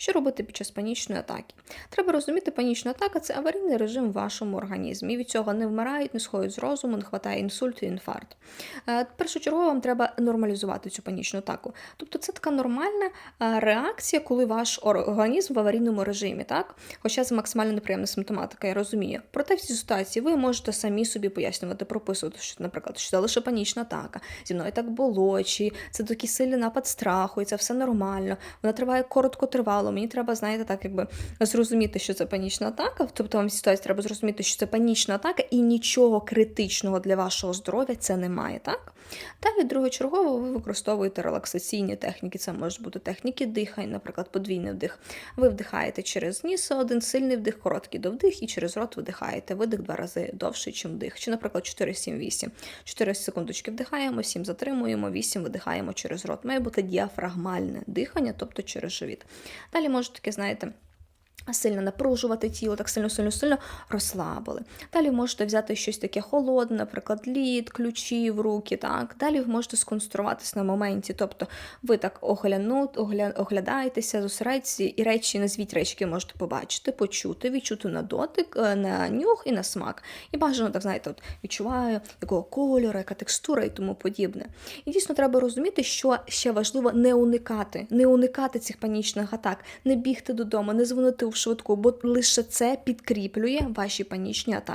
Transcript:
Що робити під час панічної атаки? Треба розуміти, панічна атака це аварійний режим в вашому організмі. І від цього не вмирають, не сходять з розуму, не хватає інсульту, інфаркт. Е, Першочергово вам треба нормалізувати цю панічну атаку. Тобто це така нормальна е, реакція, коли ваш організм в аварійному режимі, так? Хоча це максимально неприємна симптоматика, я розумію. Проте в цій ситуації ви можете самі собі пояснювати, прописувати, що, наприклад, що це лише панічна атака, зі мною так було, чи це такий сильний напад страху, і це все нормально. Вона триває короткотривало. Мені треба, знаєте, так якби зрозуміти, що це панічна атака. Тобто вам ситуації треба зрозуміти, що це панічна атака, і нічого критичного для вашого здоров'я це немає, так? Далі, другочергово, ви використовуєте релаксаційні техніки. Це можуть бути техніки дихань, наприклад, подвійний вдих. Ви вдихаєте через ніс один сильний вдих, короткий до вдих, і через рот видихаєте. Видих два рази довший, ніж вдих. Чи, наприклад, 4, 7, 8. 4 секундочки вдихаємо, 7 затримуємо, 8 видихаємо через рот. Має бути діафрагмальне дихання, тобто через живіт. Далі може таке, знаєте. Сильно напружувати тіло, так сильно, сильно, сильно розслабили. Далі можете взяти щось таке холодне, наприклад, лід, ключі в руки. Так? Далі ви можете сконцентруватись на моменті. Тобто ви так огляну, огля, оглядаєтеся, зосередьтеся і речі, назвіть речі, які можете побачити, почути, відчути на дотик, е, на нюх і на смак. І бажано, так знаєте, от відчуваю, якого кольору, яка текстура і тому подібне. І дійсно треба розуміти, що ще важливо не уникати, не уникати цих панічних атак, не бігти додому, не дзвонити в швидку, бо лише це підкріплює ваші панічні атаки.